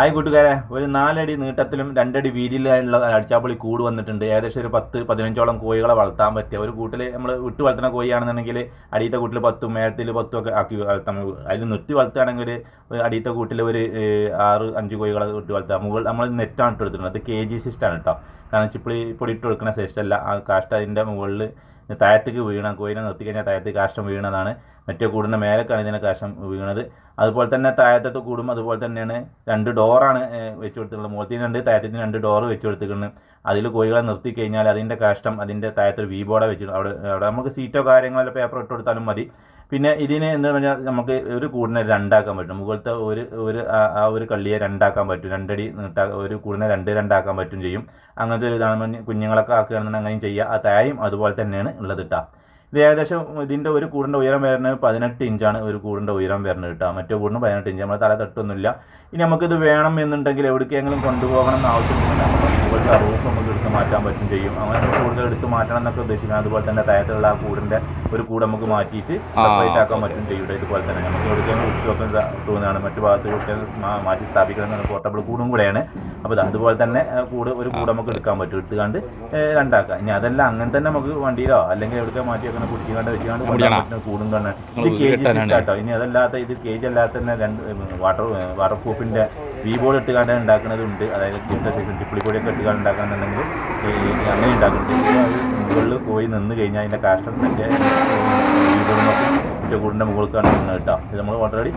Hi കൂട്ടുകാരെ ഒരു നാലടി നീട്ടത്തിലും രണ്ടടി വീതിയിലുള്ള അടിച്ചാപ്പൊളി കൂട് വന്നിട്ടുണ്ട്. ഏകദേശം ഒരു പത്ത് പതിനഞ്ചോളം കോഴികളെ വളർത്താൻ പറ്റിയ ഒരു കൂട്ടിൽ നമ്മൾ വിട്ട് വളർത്തുന്ന കോഴിയാണെന്നുണ്ടെങ്കിൽ അടിയത്തെ കൂട്ടിൽ പത്തും മേഴത്തിൽ പത്തും ഒക്കെ ആക്കി വളർത്താം. അതിൽ നിർത്തി വളർത്തുകയാണെങ്കിൽ അടിയത്തെ കൂട്ടിൽ ഒരു ആറ് അഞ്ച് കോഴികളെ വിട്ട് വളർത്താം. മുകൾ നമ്മൾ നെറ്റാണ് ഇട്ട് കൊടുത്തിട്ടുണ്ട് അത് കെ ജി സിസ്റ്റാണ് കേട്ടോ. കാരണം ചിപ്പിളി പൊടി ഇട്ട് കൊടുക്കുന്ന സിസ്റ്റമല്ല ആ കാഷ്ട അതിന്റെ മുകളിൽ താഴത്തേക്ക് വീണ കോയിനെ നിർത്തി കഴിഞ്ഞാൽ താഴത്തേക്ക് കാഷ്ടം വീണതാണ്. മറ്റേ കൂടിന്റെ മേലേക്കാണ് ഇതിന്റെ കാഷ്ടം വീണത്. അതുപോലെ തന്നെ താഴത്തെ കൂടും അതുപോലെ തന്നെയാണ് രണ്ട് ഡോറാണ് വെച്ച് കൊടുത്തിട്ടുള്ളത്. മുഖത്തിന് രണ്ട് താഴത്തിന് രണ്ട് ഡോറ് വെച്ച് കൊടുത്തിട്ടുണ്ട്. അതിൽ കോഴികളെ നിർത്തി കഴിഞ്ഞാൽ അതിന്റെ കാഷ്ടം അതിന്റെ താഴത്തൊരു വീ ബോർഡ് വെച്ചിട്ട് അവിടെ അവിടെ നമുക്ക് സീറ്റോ കാര്യങ്ങളോ പേപ്പർ ഇട്ട് കൊടുത്താലും മതി. പിന്നെ ഇതിനെ എന്ന് പറഞ്ഞാൽ നമുക്ക് ഒരു കൂടിനെ രണ്ടാക്കാൻ പറ്റും. മുകളിലത്തെ ഒരു ഒരു ആ- ഒരു കള്ളിയെ രണ്ടാക്കാൻ പറ്റും. രണ്ടടി നീട്ടാ ഒരു കൂടിനെ രണ്ട് രണ്ടാക്കാൻ പറ്റും ചെയ്യും. അങ്ങനത്തെ ഒരു ഇതാണ് കുഞ്ഞുങ്ങളൊക്കെ ആക്കുകയാണെന്നുണ്ടെങ്കിൽ അങ്ങനെയും ചെയ്യുക ആ തായും അതുപോലെ തന്നെയാണ് ഉള്ളത് കേട്ടോ ഇത് ഏകദേശം ഇതിന്റെ ഒരു കൂടിന്റെ ഉയരം വരുന്നത് പതിനെട്ട് ഇഞ്ചാണ് ഒരു കൂടിന്റെ ഉയരം വരുന്നത് കേട്ടോ. മറ്റേ കൂടിന് പതിനെട്ട് ഇഞ്ച്. നമ്മൾ തല തട്ടൊന്നുമില്ല. ഇനി നമുക്കിത് വേണം എന്നുണ്ടെങ്കിൽ എവിടേക്കെങ്കിലും കൊണ്ടുപോകണം എന്ന് നമുക്ക് മുകളിലത്തെ റൂഫ് നമുക്ക് എടുത്ത് മാറ്റാൻ പറ്റും ചെയ്യും. അങ്ങനെ കൂടുതൽ എടുത്ത് മാറ്റണം എന്നൊക്കെ ഉദ്ദേശിക്കുന്നത് അതുപോലെ തന്നെ തയത്തിലുള്ള ആ കൂടിന്റെ ഒരു കൂട് നമുക്ക് മാറ്റിയിട്ട് സെപ്പറേറ്റ് ആക്കാൻ പറ്റും ചെയ്യൂടെ ഇതുപോലെ തന്നെ നമുക്ക് എവിടേക്കെങ്കിലും കുട്ടികൾക്ക് തോന്നുന്നതാണ് മറ്റു ഭാഗത്ത് കുട്ടികൾ മാറ്റി സ്ഥാപിക്കണം പോർട്ടബിൾ കൂടും കൂടെയാണ്. അപ്പോൾ അതുപോലെ തന്നെ കൂട് ഒരു കൂട് നമുക്ക് എടുക്കാൻ പറ്റും. എടുത്തുകൊണ്ട് രണ്ടാക്കാം. ഇനി അതെല്ലാം അങ്ങനെ തന്നെ നമുക്ക് വണ്ടിയിലോ അല്ലെങ്കിൽ എവിടേക്കോ മാറ്റി വെക്കുന്ന കുടിച്ചുകൊണ്ട് വെച്ചുകൊണ്ട് കൊണ്ടുപോകാൻ പറ്റുന്ന കൂടും തന്നെ ഇത് കേജ് ജി കേട്ടോ ഇനി അതല്ലാത്ത ഇത് കേജ് അല്ലാത്ത തന്നെ രണ്ട് വാട്ടർ വാട്ടർ പ്രൂഫിന്റെ വി ബോർഡ് ഇട്ടുകാണ്ട് ഉണ്ടാക്കുന്നതുണ്ട് അതായത് ഗിഫ്റ്റ് സൈസും ചിപ്പിളിപ്പൊടിയൊക്കെ ഇട്ടുകാണ്ട് ഉണ്ടാക്കാന്നുണ്ടെങ്കിൽ അങ്ങനെ ഉണ്ടാക്കുന്നുണ്ട് മുകളിൽ പോയി നിന്ന് കഴിഞ്ഞാൽ അതിന്റെ കാഷ്ടം തന്നെ വി കൂടിന്റെ മുകളിൽ കാണുന്നത് കേട്ടോ. ഇത് നമ്മൾ ഓൾറെഡി